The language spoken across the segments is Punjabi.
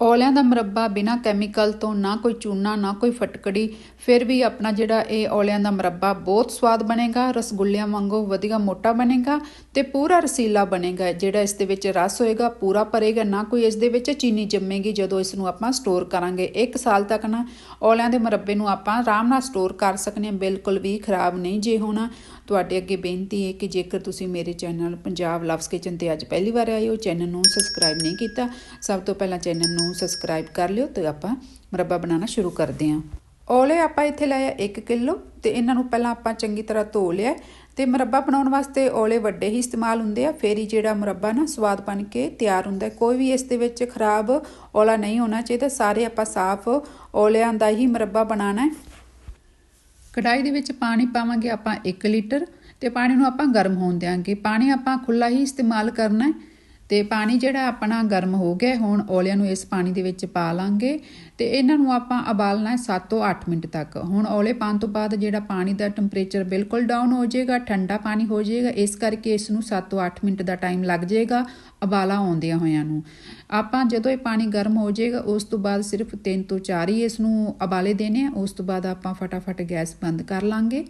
ਔਲਿਆਂ ਦਾ ਮੁਰੱਬਾ ਬਿਨਾ ਕੈਮੀਕਲ ਤੋਂ ਨਾ ਕੋਈ ਚੂਨਾ, ਨਾ ਕੋਈ ਫਟਕੜੀ, ਫਿਰ ਵੀ ਆਪਣਾ ਜਿਹੜਾ ਇਹ ਔਲਿਆਂ ਦਾ ਮੁਰੱਬਾ ਬਹੁਤ ਸਵਾਦ ਬਣੇਗਾ, ਰਸਗੁੱਲਿਆਂ ਵਾਂਗੂ ਵਧੀਆ ਮੋਟਾ ਬਣੇਗਾ ਤੇ ਪੂਰਾ ਰਸੀਲਾ ਬਣੇਗਾ, ਜਿਹੜਾ ਇਸ ਦੇ ਵਿੱਚ ਰਸ ਹੋਏਗਾ, ਪੂਰਾ ਭਰੇਗਾ, ਨਾ ਕੋਈ ਇਸ ਦੇ ਵਿੱਚ ਚੀਨੀ ਜੰਮੇਗੀ ਜਦੋਂ ਇਸ ਨੂੰ ਆਪਾਂ ਸਟੋਰ ਕਰਾਂਗੇ। 1 ਸਾਲ ਤੱਕ ਨਾ ਔਲਿਆਂ ਦੇ ਮੁਰੱਬੇ ਨੂੰ ਆਪਾਂ ਆਰਾਮ ਨਾਲ ਸਟੋਰ ਕਰ ਸਕਨੇ ਹਾਂ, ਬਿਲਕੁਲ ਵੀ ਖਰਾਬ ਨਹੀਂ ਜੇ ਹੋਣਾ। ਤੁਹਾਡੇ ਅੱਗੇ ਬੇਨਤੀ ਹੈ ਕਿ ਜੇਕਰ ਤੁਸੀਂ ਮੇਰੇ ਚੈਨਲ ਪੰਜਾਬ ਲਵਸ ਕਿਚਨ ਤੇ ਅੱਜ ਪਹਿਲੀ ਵਾਰ ਆਏ ਹੋ, ਚੈਨਲ ਨੂੰ ਸਬਸਕ੍ਰਾਈਬ ਨਹੀਂ ਕੀਤਾ, ਸਭ ਤੋਂ ਪਹਿਲਾਂ ਚੈਨਲ ਨੂੰ ਸਬਸਕ੍ਰਾਈਬ ਕਰ ਲਿਓ ਤੇ ਆਪਾਂ ਮੁਰੱਬਾ ਬਣਾਉਣਾ ਸ਼ੁਰੂ ਕਰਦੇ ਹਾਂ। ਔਲੇ ਆਪਾਂ ਇੱਥੇ ਲਾਇਆ 1 ਕਿਲੋ ਤੇ ਇਹਨਾਂ ਨੂੰ ਪਹਿਲਾਂ ਆਪਾਂ ਚੰਗੀ ਤਰ੍ਹਾਂ ਧੋ ਲਿਆ ਤੇ ਮੁਰੱਬਾ ਬਣਾਉਣ ਵਾਸਤੇ ਔਲੇ ਵੱਡੇ ਹੀ ਇਸਤੇਮਾਲ ਹੁੰਦੇ ਆ। ਫੇਰ ਹੀ ਜਿਹੜਾ ਮੁਰੱਬਾ ਨਾ ਸਵਾਦ ਬਣ ਕੇ ਤਿਆਰ ਹੁੰਦਾ ਕੋਈ ਵੀ ਇਸ ਦੇ ਵਿੱਚ ਖਰਾਬ ਔਲਾ ਨਹੀਂ ਹੋਣਾ ਚਾਹੀਦਾ। ਸਾਰੇ ਆਪਾਂ ਸਾਫ਼ ਔਲਿਆਂ ਦਾ ਹੀ ਮੁਰੱਬਾ ਬਣਾਉਣਾ ਹੈ। ਕੜਾਈ ਦੇ ਵਿੱਚ ਪਾਣੀ ਪਾਵਾਂਗੇ ਆਪਾਂ 1 ਲੀਟਰ ਤੇ ਪਾਣੀ ਨੂੰ ਆਪਾਂ ਗਰਮ ਹੋਣ ਦੇਵਾਂਗੇ ਪਾਣੀ ਆਪਾਂ ਖੁੱਲਾ ਹੀ ਇਸਤੇਮਾਲ ਕਰਨਾ ਹੈ। ਤੇ ਪਾਣੀ ਜਿਹੜਾ ਆਪਣਾ ਗਰਮ ਹੋ ਗਿਆ, ਹੁਣ ਔਲਿਆਂ ਨੂੰ ਇਸ ਪਾਣੀ ਦੇ ਵਿੱਚ ਪਾ ਲਾਂਗੇ ਤੇ ਇਹਨਾਂ ਨੂੰ ਆਪਾਂ ਉਬਾਲਣਾ ਹੈ 7 ਤੋਂ 8 ਮਿੰਟ ਤੱਕ। ਹੁਣ ਔਲੇ ਪਾਣ ਤੋਂ ਬਾਅਦ ਜਿਹੜਾ ਪਾਣੀ ਦਾ ਟੈਂਪਰੇਚਰ ਬਿਲਕੁਲ ਡਾਊਨ ਹੋ ਜਾਏਗਾ, ਠੰਡਾ ਪਾਣੀ ਹੋ ਜਾਏਗਾ, ਇਸ ਕਰਕੇ ਇਸ ਨੂੰ 7 ਤੋਂ 8 ਮਿੰਟ ਦਾ ਟਾਈਮ ਲੱਗ ਜਾਏਗਾ ਉਬਾਲਾ ਆਉਂਦਿਆਂ ਹੋਇਆਂ ਨੂੰ। ਆਪਾਂ ਜਦੋਂ ਇਹ ਪਾਣੀ ਗਰਮ ਹੋ ਜਾਏਗਾ, ਉਸ ਤੋਂ ਬਾਅਦ ਸਿਰਫ 3 ਤੋਂ 4 ਹੀ ਇਸ ਨੂੰ ਉਬਾਲੇ ਦੇਣੇ ਆ, ਉਸ ਤੋਂ ਬਾਅਦ ਆਪਾਂ ਫਟਾਫਟ ਗੈਸ ਬੰਦ ਕਰ ਲਾਂਗੇ।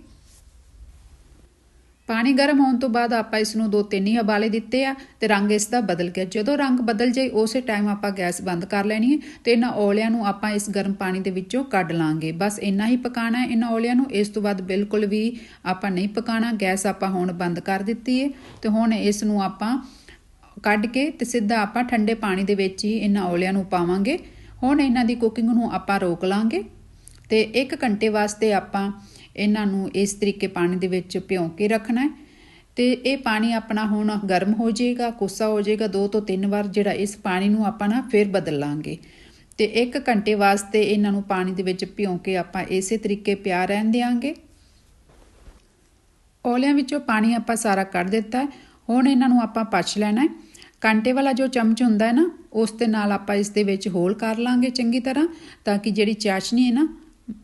ਪਾਣੀ ਗਰਮ ਹੋਣ ਤੋਂ ਬਾਅਦ ਆਪਾਂ ਇਸ ਨੂੰ ਦੋ ਤਿੰਨ ਹੀ ਉਬਾਲੇ ਦਿੱਤੇ ਆ ਤੇ ਰੰਗ ਇਸ ਦਾ ਬਦਲ ਗਿਆ। ਜਦੋਂ ਰੰਗ ਬਦਲ ਜਾਏ, ਉਸੇ ਟਾਈਮ ਆਪਾਂ ਗੈਸ ਬੰਦ ਕਰ ਲੈਣੀ ਹੈ ਤੇ ਇਹਨਾਂ ਔਲਿਆਂ ਨੂੰ ਆਪਾਂ ਇਸ ਗਰਮ ਪਾਣੀ ਦੇ ਵਿੱਚੋਂ ਕੱਢ ਲਾਂਗੇ। ਬਸ ਇੰਨਾ ਹੀ ਪਕਾਣਾ ਹੈ। ਇਹਨਾਂ ਔਲਿਆਂ ਨੂੰ ਇਸ ਤੋਂ ਬਾਅਦ ਬਿਲਕੁਲ ਵੀ ਆਪਾਂ ਨਹੀਂ ਪਕਾਣਾ। ਗੈਸ ਆਪਾਂ ਹੁਣ ਬੰਦ ਕਰ ਦਿੱਤੀ ਹੈ ਤੇ ਹੁਣ ਇਸ ਨੂੰ ਆਪਾਂ ਕੱਢ ਕੇ ਤੇ ਸਿੱਧਾ ਆਪਾਂ ਠੰਡੇ ਪਾਣੀ ਦੇ ਵਿੱਚ ਹੀ ਇਹਨਾਂ ਔਲਿਆਂ ਨੂੰ ਪਾਵਾਂਗੇ। ਹੁਣ ਇਹਨਾਂ ਦੀ ਕੁਕਿੰਗ ਨੂੰ ਆਪਾਂ ਰੋਕ ਲਾਂਗੇ ਤੇ 1 ਘੰਟੇ ਵਾਸਤੇ ਆਪਾਂ ਇਹਨਾਂ ਨੂੰ ਇਸ ਤਰੀਕੇ ਪਾਣੀ ਦੇ ਵਿੱਚ ਭਿਉਂ ਕੇ ਰੱਖਣਾ ਹੈ। ਤੇ ਇਹ ਪਾਣੀ ਆਪਣਾ ਹੁਣ ਗਰਮ ਹੋ ਜਾਏਗਾ, ਕੋਸਾ ਹੋ ਜਾਏਗਾ, ਦੋ ਤੋਂ ਤਿੰਨ ਵਾਰ ਜਿਹੜਾ ਇਸ ਪਾਣੀ ਨੂੰ ਆਪਾਂ ਨਾ ਫਿਰ ਬਦਲ ਲਾਂਗੇ ਤੇ 1 ਘੰਟੇ ਵਾਸਤੇ ਇਹਨਾਂ ਨੂੰ ਪਾਣੀ ਦੇ ਵਿੱਚ ਭਿਉਂ ਕੇ ਆਪਾਂ ਇਸੇ ਤਰੀਕੇ ਪਿਆ ਰਹਿਣ ਦੇਾਂਗੇ ਔਲਿਆਂ ਵਿੱਚੋਂ ਪਾਣੀ ਆਪਾਂ ਸਾਰਾ ਕੱਢ ਦਿੱਤਾ ਹੁਣ ਇਹਨਾਂ ਨੂੰ ਆਪਾਂ ਪਛ ਲੈਣਾ ਹੈ। ਕਾਂਟੇ ਵਾਲਾ ਜੋ ਚਮਚ ਹੁੰਦਾ ਹੈ ਨਾ, ਉਸ ਦੇ ਨਾਲ ਆਪਾਂ ਇਸ ਦੇ ਵਿੱਚ ਹੋਲ ਕਰ ਲਾਂਗੇ ਚੰਗੀ ਤਰ੍ਹਾਂ, ਤਾਂ ਕਿ ਜਿਹੜੀ ਚਾਸ਼ਨੀ ਹੈ ਨਾ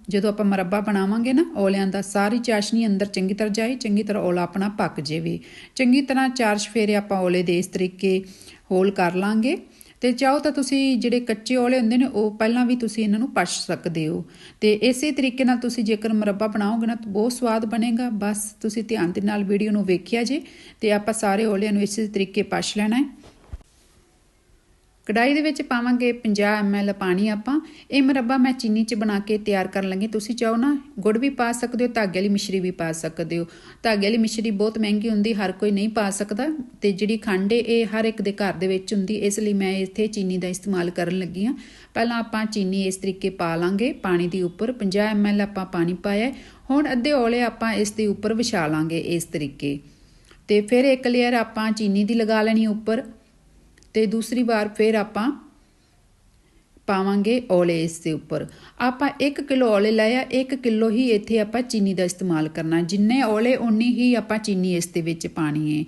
ਜਦੋਂ ਆਪਾਂ ਮਰੱਬਾ ਬਣਾਵਾਂਗੇ ਨਾ, ਔਲਿਆਂ ਦਾ ਸਾਰੀ ਚਾਸ਼ਨੀ ਅੰਦਰ ਚੰਗੀ ਤਰ੍ਹਾਂ ਜਾਏ, ਚੰਗੀ ਤਰ੍ਹਾਂ ਔਲਾ ਆਪਣਾ ਪੱਕ ਜਾਵੇ। ਚੰਗੀ ਤਰ੍ਹਾਂ ਚਾਰ ਸ਼ਫੇਰੇ ਆਪਾਂ ਔਲੇ ਦੇ ਇਸ ਤਰੀਕੇ ਹੋਲ ਕਰ ਲਾਂਗੇ। ਤੇ ਚਾਹੋ ਤਾਂ ਤੁਸੀਂ ਜਿਹੜੇ ਕੱਚੇ ਔਲੇ ਹੁੰਦੇ ਨੇ, ਉਹ ਪਹਿਲਾਂ ਵੀ ਤੁਸੀਂ ਇਹਨਾਂ ਨੂੰ ਪਛ ਸਕਦੇ ਹੋ। ਤੇ ਇਸੇ ਤਰੀਕੇ ਨਾਲ ਤੁਸੀਂ ਜੇਕਰ ਮਰੱਬਾ ਬਣਾਓਗੇ ਨਾ, ਤਾਂ ਬਹੁਤ ਸਵਾਦ ਬਣੇਗਾ। ਬਸ ਤੁਸੀਂ ਧਿਆਨ ਦੇ ਨਾਲ ਵੀਡੀਓ ਨੂੰ ਵੇਖਿਆ ਜੇ, ਤੇ ਆਪਾਂ ਸਾਰੇ ਔਲਿਆਂ ਨੂੰ ਇਸੇ ਤਰੀਕੇ ਪਛ ਲੈਣਾ ਹੈ। ਕੜਾਈ ਦੇ ਵਿੱਚ ਪਾਵਾਂਗੇ 50 ml ਪਾਣੀ ਆਪਾਂ। ਇਹ ਮਰੱਬਾ ਮੈਂ ਚੀਨੀ 'ਚ ਬਣਾ ਕੇ ਤਿਆਰ ਕਰਨ ਲੱਗੀ। ਤੁਸੀਂ ਚਾਹੋ ਨਾ, ਗੁੜ ਵੀ ਪਾ ਸਕਦੇ ਹੋ, ਧਾਗੇ ਵਾਲੀ ਮਿਸ਼ਰੀ ਵੀ ਪਾ ਸਕਦੇ ਹੋ। ਧਾਗੇ ਵਾਲੀ ਮਿਸ਼ਰੀ ਬਹੁਤ ਮਹਿੰਗੀ ਹੁੰਦੀ, ਹਰ ਕੋਈ ਨਹੀਂ ਪਾ ਸਕਦਾ। ਤੇ ਜਿਹੜੀ ਖੰਡ ਇਹ ਹਰ ਇੱਕ ਦੇ ਘਰ ਦੇ ਵਿੱਚ ਹੁੰਦੀ, ਇਸ ਲਈ ਮੈਂ ਇੱਥੇ ਚੀਨੀ ਦਾ ਇਸਤੇਮਾਲ ਕਰਨ ਲੱਗੀ ਆ ਪਹਿਲਾਂ ਆਪਾਂ ਚੀਨੀ ਇਸ ਤਰੀਕੇ ਪਾ ਲਾਂਗੇ, ਪਾਣੀ ਦੇ ਉੱਪਰ। 50 ml ਆਪਾਂ ਪਾਣੀ ਪਾਇਆ। ਹੁਣ ਅੱਧੇ ਔਲੇ ਆਪਾਂ ਇਸ ਦੇ ਉੱਪਰ ਵਿਛਾ ਲਾਂਗੇ ਇਸ ਤਰੀਕੇ। ਤੇ ਫਿਰ ਇੱਕ ਲੇਅਰ ਆਪਾਂ ਚੀਨੀ ਦੀ ਲਗਾ ਲੈਣੀ ਉੱਪਰ। ਤੇ ਦੂਸਰੀ ਵਾਰ ਫਿਰ ਆਪਾਂ ਪਾਵਾਂਗੇ ਔਲੇ ਇਸ ਦੇ ਉੱਪਰ। ਆਪਾਂ 1 ਕਿਲੋ ਔਲੇ ਲਾਇਆ 1 ਕਿਲੋ ਹੀ ਇੱਥੇ ਆਪਾਂ ਚੀਨੀ ਦਾ ਇਸਤੇਮਾਲ ਕਰਨਾ। ਜਿੰਨੇ ਔਲੇ ਉਨੀ ਹੀ ਆਪਾਂ ਚੀਨੀ ਇਸ ਦੇ ਵਿੱਚ ਪਾਣੀ ਹੈ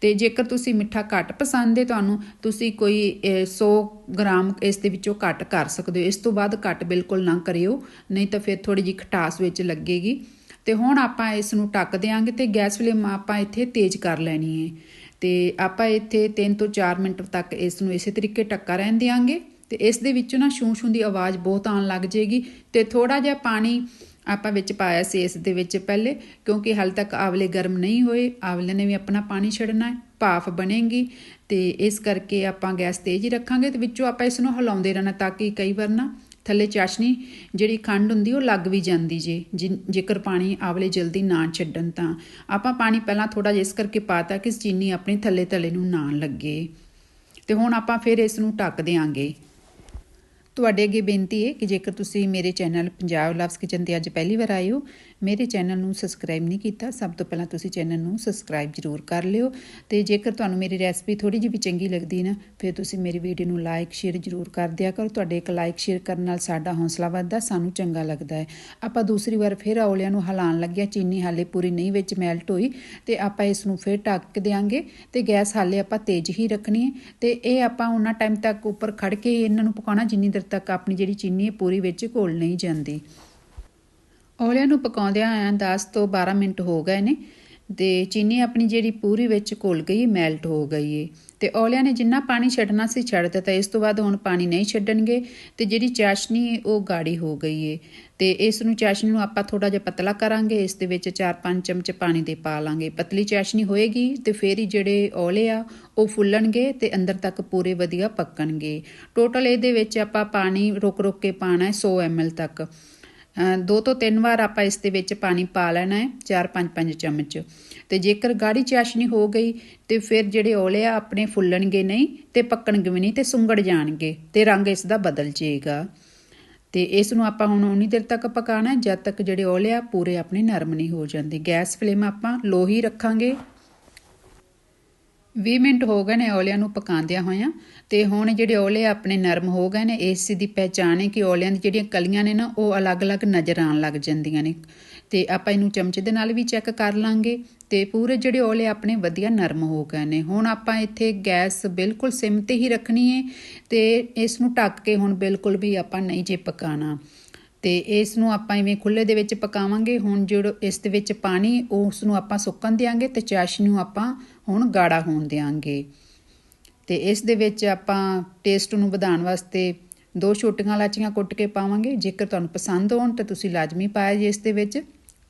ਤੇ ਜੇਕਰ ਤੁਸੀਂ ਮਿੱਠਾ ਘੱਟ ਪਸੰਦ ਹੈ ਤੁਹਾਨੂੰ, ਤੁਸੀਂ ਕੋਈ 100 ਗ੍ਰਾਮ ਇਸ ਦੇ ਵਿੱਚੋਂ ਘੱਟ ਕਰ ਸਕਦੇ ਹੋ। ਇਸ ਤੋਂ ਬਾਅਦ ਘੱਟ ਬਿਲਕੁਲ ਨਾ ਕਰਿਓ, ਨਹੀਂ ਤਾਂ ਫਿਰ ਥੋੜੀ ਜਿਹੀ ਖਟਾਸ ਵਿੱਚ ਲੱਗੇਗੀ। ਤੇ ਹੁਣ ਆਪਾਂ ਇਸ ਨੂੰ ਢੱਕ ਦੇਾਂਗੇ ਤੇ ਗੈਸ ਫਲੇਮ ਆਪਾਂ ਇੱਥੇ ਤੇਜ਼ ਕਰ ਲੈਣੀ ਹੈ ਤੇ ਆਪਾਂ ਇੱਥੇ 3 ਤੋਂ 4 ਮਿੰਟ ਤੱਕ ਇਸ ਨੂੰ ਇਸੇ ਤਰੀਕੇ ਟੱਕਾ ਰਹਿਣ ਦਿਆਂਗੇ ਤੇ ਇਸ ਦੇ ਵਿੱਚੋਂ ਨਾ ਛੂੰ ਛੂੰ ਦੀ ਆਵਾਜ਼ ਬਹੁਤ ਆਉਣ ਲੱਗ ਜੇਗੀ ਤੇ ਥੋੜਾ ਜਿਹਾ ਪਾਣੀ ਆਪਾਂ ਵਿੱਚ ਪਾਇਆ ਸੀ ਇਸ ਦੇ ਵਿੱਚ ਪਹਿਲੇ, ਕਿਉਂਕਿ ਹਾਲ ਤੱਕ ਆਵਲੇ ਗਰਮ ਨਹੀਂ ਹੋਏ ਆਵਲੇ ਨੇ ਵੀ ਆਪਣਾ ਪਾਣੀ ਛੱਡਣਾ ਹੈ, ਭਾਫ ਬਣੇਗੀ ਤੇ ਇਸ ਕਰਕੇ ਆਪਾਂ ਗੈਸ ਤੇਜ਼ ਹੀ ਰੱਖਾਂਗੇ ਤੇ ਵਿੱਚੋਂ ਆਪਾਂ ਇਸ ਨੂੰ ਹਿਲਾਉਂਦੇ ਰਹਿਣਾ ਤਾਂ ਕਿ ਕਈ ਵਾਰ ਨਾ ਥੱਲੇ ਚਾਸ਼ਨੀ ਜਿਹੜੀ ਖੰਡ ਹੁੰਦੀ, ਉਹ ਲੱਗ ਵੀ ਜਾਂਦੀ ਜੇ ਜੇਕਰ ਪਾਣੀ ਆਵਲੇ ਜਲਦੀ ਨਾ ਛੱਡਣ ਤਾਂ। ਆਪਾਂ ਪਾਣੀ ਪਹਿਲਾਂ ਥੋੜਾ ਜਿਹਾ ਇਸ ਕਰਕੇ ਪਾਤਾ ਕਿ ਚੀਨੀ ਆਪਣੇ ਥੱਲੇ ਥੱਲੇ ਨੂੰ ਨਾ ਲੱਗੇ। ਤੇ ਹੁਣ ਆਪਾਂ ਫਿਰ ਇਸ ਨੂੰ ਢੱਕ ਦੇਾਂਗੇ ਤੁਹਾਡੇ ਅੱਗੇ ਬੇਨਤੀ ਹੈ ਕਿ ਜੇਕਰ ਤੁਸੀਂ ਮੇਰੇ ਚੈਨਲ ਪੰਜਾਬ ਲਵਸ ਕਿਚਨ ਤੇ ਅੱਜ ਪਹਿਲੀ ਵਾਰ ਆਏ ਹੋ, ਮੇਰੇ ਚੈਨਲ ਨੂੰ ਸਬਸਕ੍ਰਾਈਬ ਨਹੀਂ ਕੀਤਾ, ਸਭ ਤੋਂ ਪਹਿਲਾਂ ਤੁਸੀਂ ਚੈਨਲ ਨੂੰ ਸਬਸਕ੍ਰਾਈਬ ਜ਼ਰੂਰ ਕਰ ਲਿਓ ਤੇ ਜੇਕਰ ਤੁਹਾਨੂੰ ਮੇਰੀ ਰੈਸਪੀ ਥੋੜੀ ਜਿਹੀ ਵੀ ਚੰਗੀ ਲੱਗਦੀ ਨਾ, ਫਿਰ ਤੁਸੀਂ ਮੇਰੀ ਵੀਡੀਓ ਨੂੰ ਲਾਈਕ ਸ਼ੇਅਰ ਜ਼ਰੂਰ ਕਰ ਦਿਆ ਕਰੋ। ਤੁਹਾਡੇ ਇੱਕ ਲਾਈਕ ਸ਼ੇਅਰ ਕਰਨ ਨਾਲ ਸਾਡਾ ਹੌਸਲਾ ਵੱਧਦਾ, ਸਾਨੂੰ ਚੰਗਾ ਲੱਗਦਾ ਹੈ। ਆਪਾਂ ਦੂਸਰੀ ਵਾਰ ਫਿਰ ਔਲਿਆਂ ਨੂੰ ਹਲਾਉਣ ਲੱਗਿਆ, ਚੀਨੀ ਹਾਲੇ ਪੂਰੀ ਨਹੀਂ ਵਿੱਚ ਮੈਲਟ ਹੋਈ ਤੇ ਆਪਾਂ ਇਸ ਨੂੰ ਫਿਰ ਢੱਕ ਦੇਾਂਗੇ ਤੇ ਗੈਸ ਹਾਲੇ ਆਪਾਂ ਤੇਜ਼ ਹੀ ਰੱਖਣੀ ਹੈ ਤੇ ਇਹ ਆਪਾਂ ਉਹਨਾਂ ਟਾਈਮ ਤੱਕ ਉੱਪਰ ਖੜ ਕੇ ਇਹਨਾਂ ਨੂੰ ਪਕਾਉਣਾ, ਜਿੰਨੀ ਦੇਰ ਤੱਕ ਆਪਣੀ ਜਿਹੜੀ ਚੀਨੀ ਹੈ ਪੂਰੀ ਵਿੱਚ ਘੋਲ ਨਹੀਂ ਜਾਂਦੀ। ਔਲਿਆਂ ਨੂੰ ਪਕਾਉਂਦਿਆਂ ਆਂ 10 ਤੋਂ 12 ਮਿੰਟ ਹੋ ਗਏ ਨੇ। ਤੇ ਚੀਨੀ ਆਪਣੀ ਜਿਹੜੀ ਪੂਰੀ ਵਿੱਚ ਘੁਲ ਗਈ ਮੈਲਟ ਹੋ ਗਈ ਏ। ਤੇ ਔਲਿਆਂ ਨੇ ਜਿੰਨਾ ਪਾਣੀ ਛੱਡਣਾ ਸੀ ਛੱਡ ਦਿੱਤਾ। ਇਸ ਤੋਂ ਬਾਅਦ ਹੁਣ ਪਾਣੀ ਨਹੀਂ ਛੱਡਣਗੇ ਤੇ ਜਿਹੜੀ ਚਾਸ਼ਨੀ, ਉਹ ਗਾੜੀ ਹੋ ਗਈ ਏ। ਤੇ ਇਸ ਨੂੰ ਚਾਸ਼ਨੀ ਨੂੰ ਆਪਾਂ ਥੋੜਾ ਜਿਹਾ ਪਤਲਾ ਕਰਾਂਗੇ। ਇਸ ਦੇ ਵਿੱਚ 4-5 ਚਮਚ ਪਾਣੀ ਦੇ ਪਾ ਲਾਂਗੇ। ਪਤਲੀ ਚਾਸ਼ਨੀ ਹੋਏਗੀ ਤੇ ਫੇਰ ਹੀ ਜਿਹੜੇ ਔਲੇ ਆ, ਉਹ ਫੁੱਲਣਗੇ ਤੇ ਅੰਦਰ ਤੱਕ ਪੂਰੇ ਵਧੀਆ ਪੱਕਣਗੇ। ਟੋਟਲ ਇਹਦੇ ਵਿੱਚ ਆਪਾਂ ਪਾਣੀ ਰੁਕ ਰੁਕ ਕੇ ਪਾਣਾ ਹੈ 100 ml ਤੱਕ। ਦੋ ਤੋਂ ਤਿੰਨ ਵਾਰ ਆਪਾਂ ਇਸ ਦੇ ਵਿੱਚ ਪਾਣੀ ਪਾ ਲੈਣਾ ਹੈ 4-5-5 ਚਮਚ। ਤੇ ਜੇਕਰ ਗਾੜੀ ਚਾਸ਼ਨੀ ਹੋ ਗਈ, ਤੇ ਫਿਰ ਜਿਹੜੇ ਔਲੇ ਆ ਆਪਣੇ ਫੁੱਲਣਗੇ ਨਹੀਂ, ਤੇ ਪੱਕਣਗੇ ਵੀ ਨਹੀਂ, ਤੇ ਸੁੰਗੜ ਜਾਣਗੇ, ਤੇ ਰੰਗ ਇਸ ਦਾ ਬਦਲ ਜਾਏਗਾ ਤੇ ਇਸ ਨੂੰ ਆਪਾਂ ਹੁਣ ਉਨੀ ਦੇਰ ਤੱਕ ਪਕਾਣਾ ਜਦ ਤੱਕ ਜਿਹੜੇ ਔਲੇ ਆ ਪੂਰੇ ਆਪਣੇ ਨਰਮ ਨਹੀਂ ਹੋ ਜਾਂਦੇ। ਗੈਸ ਫਲੇਮ ਆਪਾਂ ਲੋ ਹੀ ਰੱਖਾਂਗੇ। 20 ਮਿੰਟ ਹੋ ਗਏ ਨੇ ਔਲਿਆਂ ਨੂੰ ਪਕਾਉਂਦਿਆਂ ਹੋਇਆਂ ਤੇ ਹੁਣ ਜਿਹੜੇ ਔਲੇ ਆਪਣੇ ਨਰਮ ਹੋ ਗਏ ਨੇ, ਇਸ ਦੀ ਪਹਿਚਾਣ ਹੈ ਕਿ ਔਲਿਆਂ ਦੀ ਜਿਹੜੀਆਂ ਕਲੀਆਂ ਨੇ ਨਾ, ਉਹ ਅਲੱਗ-ਅਲੱਗ ਨਜ਼ਰ ਆਉਣ ਲੱਗ ਜਾਂਦੀਆਂ ਨੇ। ਤੇ ਆਪਾਂ ਇਹਨੂੰ ਚਮਚੇ ਦੇ ਨਾਲ ਵੀ ਚੈੱਕ ਕਰ ਲਾਂਗੇ ਤੇ ਪੂਰੇ ਜਿਹੜੇ ਔਲੇ ਆਪਣੇ ਵਧੀਆ ਨਰਮ ਹੋ ਗਏ ਨੇ। ਹੁਣ ਆਪਾਂ ਇੱਥੇ ਗੈਸ ਬਿਲਕੁਲ ਸਿਮ ਤੇ ਹੀ ਰੱਖਣੀ ਹੈ ਤੇ ਇਸ ਨੂੰ ਢੱਕ ਕੇ ਹੁਣ ਬਿਲਕੁਲ ਵੀ ਆਪਾਂ ਨਹੀਂ ਜੇ ਪਕਾਣਾ ਤੇ ਇਸ ਨੂੰ ਆਪਾਂ ਇਵੇਂ ਖੁੱਲੇ ਦੇ ਵਿੱਚ ਪਕਾਵਾਂਗੇ। ਹੁਣ ਜਿਹੜਾ ਇਸ ਦੇ ਵਿੱਚ ਪਾਣੀ ਉਸ ਨੂੰ ਆਪਾਂ ਸੁੱਕਣ ਦੇਾਂਗੇ ਤੇ ਚਾਸ਼ਨੀ ਨੂੰ ਆਪਾਂ ਹੁਣ ਗਾੜਾ ਹੋਣ ਦੇਾਂਗੇ ਤੇ ਇਸ ਦੇ ਵਿੱਚ ਆਪਾਂ ਟੇਸਟ ਨੂੰ ਵਧਾਉਣ ਵਾਸਤੇ ਦੋ ਛੋਟੀਆਂ ਲਾਚੀਆਂ ਕੁੱਟ ਕੇ ਪਾਵਾਂਗੇ। ਜੇਕਰ ਤੁਹਾਨੂੰ ਪਸੰਦ ਹੋਣ ਤਾਂ ਤੁਸੀਂ ਲਾਜ਼ਮੀ ਪਾਇਆ ਜੇ ਇਸ ਦੇ ਵਿੱਚ,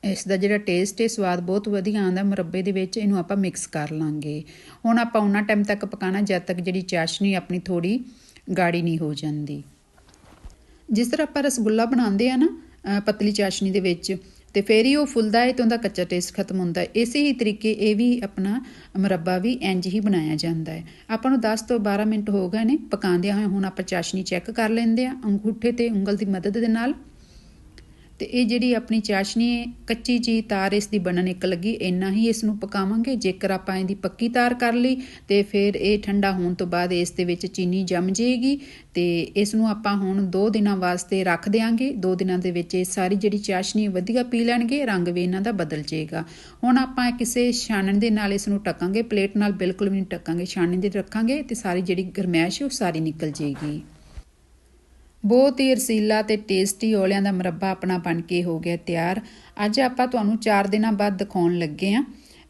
ਇਸ ਦਾ ਜਿਹੜਾ ਟੇਸਟ ਹੈ, ਸਵਾਦ ਬਹੁਤ ਵਧੀਆ ਆਉਂਦਾ ਮੁਰੱਬੇ ਦੇ ਵਿੱਚ, ਇਹਨੂੰ ਆਪਾਂ ਮਿਕਸ ਕਰ ਲਾਂਗੇ। ਹੁਣ ਆਪਾਂ ਉਹਨਾਂ ਟਾਈਮ ਤੱਕ ਪਕਾਣਾ ਜਦ ਤੱਕ ਜਿਹੜੀ ਚਾਸ਼ਨੀ ਆਪਣੀ ਥੋੜੀ ਗਾੜੀ ਨਹੀਂ ਹੋ ਜਾਂਦੀ। ਜਿਸ ਤਰ੍ਹਾਂ ਆਪਾਂ ਰਸਗੁੱਲਾ ਬਣਾਉਂਦੇ ਆ ਨਾ ਪਤਲੀ ਚਾਸ਼ਨੀ ਦੇ ਵਿੱਚ, ਤੇ ਫੇਰ ਹੀ ਉਹ ਫੁੱਲਦਾ ਹੈ ਤੇ ਉਹਦਾ ਕੱਚਾ ਟੇਸਟ ਖਤਮ ਹੁੰਦਾ ਹੈ ਇਸੇ ਹੀ ਤਰੀਕੇ ਇਹ ਵੀ ਆਪਣਾ ਮੁਰੱਬਾ ਵੀ ਇੰਜ ਹੀ ਬਣਾਇਆ ਜਾਂਦਾ ਹੈ ਆਪਾਂ ਨੂੰ 10 ਤੋਂ 12 ਮਿੰਟ ਹੋ ਗਏ ਨੇ ਪਕਾਉਂਦਿਆਂ ਹੋਏ ਹੁਣ ਆਪਾਂ ਚਾਸ਼ਨੀ ਚੈੱਕ ਕਰ ਲੈਂਦੇ ਆ, ਅੰਗੂਠੇ ਤੇ ਉਂਗਲ ਦੀ ਮਦਦ ਦੇ ਨਾਲ। ਤੇ ਇਹ ਜਿਹੜੀ ਆਪਣੀ ਚਾਸ਼ਨੀ ਕੱਚੀ ਜੀ ਤਾਰ ਇਸ ਦੀ ਬਣਨ ਇੱਕ ਲੱਗੀ, ਇੰਨਾ ਹੀ ਇਸ ਨੂੰ ਪਕਾਵਾਂਗੇ। ਜੇਕਰ ਆਪਾਂ ਇਹਦੀ ਪੱਕੀ ਤਾਰ ਕਰ ਲਈ, ਤੇ ਫਿਰ ਇਹ ਠੰਡਾ ਹੋਣ ਤੋਂ ਬਾਅਦ ਇਸ ਦੇ ਵਿੱਚ ਚੀਨੀ ਜੰਮ ਜਾਏਗੀ ਤੇ ਇਸ ਨੂੰ ਆਪਾਂ ਹੁਣ 2 ਦਿਨਾਂ ਵਾਸਤੇ ਰੱਖ ਦੇਾਂਗੇ 2 ਦਿਨਾਂ ਦੇ ਵਿੱਚ ਇਹ ਸਾਰੀ ਜਿਹੜੀ ਚਾਸ਼ਨੀ ਵਧੀਆ ਪੀ ਲੈਣਗੇ, ਰੰਗ ਵੀ ਇਹਨਾਂ ਦਾ ਬਦਲ ਜਾਏਗਾ ਹੁਣ ਆਪਾਂ ਕਿਸੇ ਛਾਣਨ ਦੇ ਨਾਲ ਇਸ ਨੂੰ ਟੱਕਾਂਗੇ ਪਲੇਟ ਨਾਲ ਬਿਲਕੁਲ ਵੀ ਨਹੀਂ ਟੱਕਾਂਗੇ ਛਾਣਨ ਦੇ ਰੱਖਾਂਗੇ ਤੇ ਸਾਰੀ ਜਿਹੜੀ ਗਰਮੈਸ਼ ਉਹ ਸਾਰੀ ਨਿਕਲ ਜਾਏਗੀ ਬਹੁਤ ਹੀ ਰਸੀਲਾ ਤੇ ਟੇਸਟੀ ਔਲਿਆਂ ਦਾ ਮੁਰੱਬਾ ਆਪਣਾ ਬਣ ਕੇ ਹੋ ਗਿਆ ਤਿਆਰ। ਅੱਜ ਆਪਾਂ ਤੁਹਾਨੂੰ 4 ਦਿਨਾਂ ਬਾਅਦ ਦਿਖਾਉਣ ਲੱਗੇ ਆ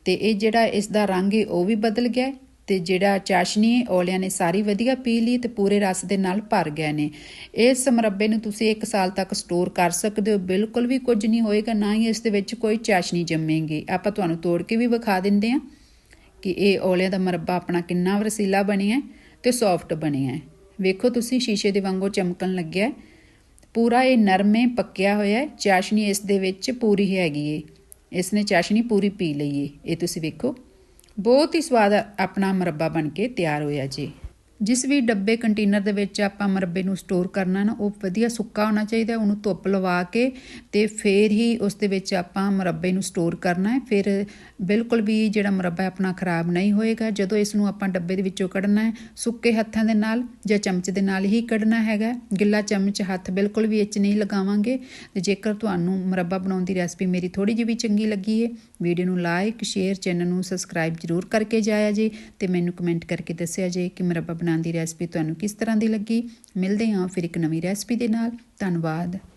ਤੇ ਇਹ ਜਿਹੜਾ ਇਸ ਦਾ ਰੰਗ ਹੈ, ਉਹ ਵੀ ਬਦਲ ਗਿਆ ਤੇ ਜਿਹੜਾ ਚਾਸ਼ਨੀ ਹੈ, ਔਲਿਆਂ ਨੇ ਸਾਰੀ ਵਧੀਆ ਪੀ ਲਈ ਤੇ ਪੂਰੇ ਰਸ ਦੇ ਨਾਲ ਭਰ ਗਏ ਨੇ। ਇਸ ਮੁਰੱਬੇ ਨੂੰ ਤੁਸੀਂ 1 ਸਾਲ ਤੱਕ ਸਟੋਰ ਕਰ ਸਕਦੇ ਹੋ, ਬਿਲਕੁਲ ਵੀ ਕੁਝ ਨਹੀਂ ਹੋਏਗਾ, ਨਾ ਹੀ ਇਸ ਦੇ ਵਿੱਚ ਕੋਈ ਚਾਸ਼ਨੀ ਜੰਮੇਗੀ। ਆਪਾਂ ਤੁਹਾਨੂੰ ਤੋੜ ਕੇ ਵੀ ਵਿਖਾ ਦਿੰਦੇ ਆ ਕਿ ਇਹ ਔਲਿਆਂ ਦਾ ਮੁਰੱਬਾ ਆਪਣਾ ਕਿੰਨਾ ਰਸੀਲਾ ਬਣਿਆ ਤੇ ਸੌਫਟ ਬਣਿਆ ਹੈ। ਵੇਖੋ ਤੁਸੀਂ, ਸ਼ੀਸ਼ੇ ਦੇ ਵਾਂਗੂ ਚਮਕਣ ਲੱਗਿਆ। ਪੂਰਾ ਇਹ ਨਰਮੇ ਪੱਕਿਆ ਹੋਇਆ ਹੈ। ਚਾਸ਼ਨੀ ਇਸ ਦੇ ਵਿੱਚ ਪੂਰੀ ਹੈਗੀ ਏ। ਇਸ ਨੇ ਚਾਸ਼ਨੀ ਪੂਰੀ ਪੀ ਲਈ ਏ। ਇਹ ਤੁਸੀਂ ਵੇਖੋ। ਬਹੁਤ ਹੀ ਸਵਾਦ ਆਪਣਾ ਮਰੱਬਾ ਬਣ ਕੇ ਤਿਆਰ ਹੋਇਆ ਜੀ। ਜਿਸ ਵੀ ਡੱਬੇ ਕੰਟੇਨਰ ਦੇ ਵਿੱਚ ਆਪਾਂ ਮਰੱਬੇ ਨੂੰ ਸਟੋਰ ਕਰਨਾ ਨਾ, ਉਹ ਵਧੀਆ ਸੁੱਕਾ ਹੋਣਾ ਚਾਹੀਦਾ, ਉਹਨੂੰ ਧੁੱਪ ਲਵਾ ਕੇ ਤੇ ਫੇਰ ਹੀ ਉਸ ਦੇ ਵਿੱਚ ਆਪਾਂ ਮਰੱਬੇ ਨੂੰ ਸਟੋਰ ਕਰਨਾ ਹੈ। ਫਿਰ ਬਿਲਕੁਲ ਵੀ ਜਿਹੜਾ ਮਰੱਬਾ ਆਪਣਾ ਖਰਾਬ ਨਹੀਂ ਹੋਏਗਾ। ਜਦੋਂ ਇਸ ਨੂੰ ਆਪਾਂ ਡੱਬੇ ਦੇ ਵਿੱਚੋਂ ਕੱਢਣਾ ਹੈ, ਸੁੱਕੇ ਹੱਥਾਂ ਦੇ ਨਾਲ ਜਾਂ ਚਮਚ ਦੇ ਨਾਲ ਹੀ ਕੱਢਣਾ ਹੈਗਾ ਗਿੱਲਾ ਚਮਚ ਹੱਥ ਬਿਲਕੁਲ ਵੀ ਇੱਚ ਨਹੀਂ ਲਗਾਵਾਂਗੇ। ਤੇ ਜੇਕਰ ਤੁਹਾਨੂੰ ਮਰੱਬਾ ਬਣਾਉਣ ਦੀ ਰੈਸਪੀ ਮੇਰੀ ਥੋੜੀ ਜਿਹੀ ਵੀ ਚੰਗੀ ਲੱਗੀ ਹੈ ਵੀਡੀਓ ਨੂੰ ਲਾਈਕ, ਸ਼ੇਅਰ, ਚੈਨਲ ਨੂੰ ਸਬਸਕ੍ਰਾਈਬ ਜ਼ਰੂਰ ਕਰਕੇ ਜਾਇਆ ਜੀ ਤੇ ਮੈਨੂੰ ਕਮੈਂਟ ਕਰਕੇ ਦੱਸਿਆ ਜੇ ਕਿ ਮਰੱਬਾ ਬਣਾਉਣ ਦੀ ਰੈਸਪੀ ਤੁਹਾਨੂੰ ਕਿਸ ਤਰ੍ਹਾਂ ਦੀ ਲੱਗੀ? ਮਿਲਦੇ ਹਾਂ ਫਿਰ ਇੱਕ ਨਵੀਂ ਰੈਸਪੀ ਦੇ ਨਾਲ। ਧੰਨਵਾਦ।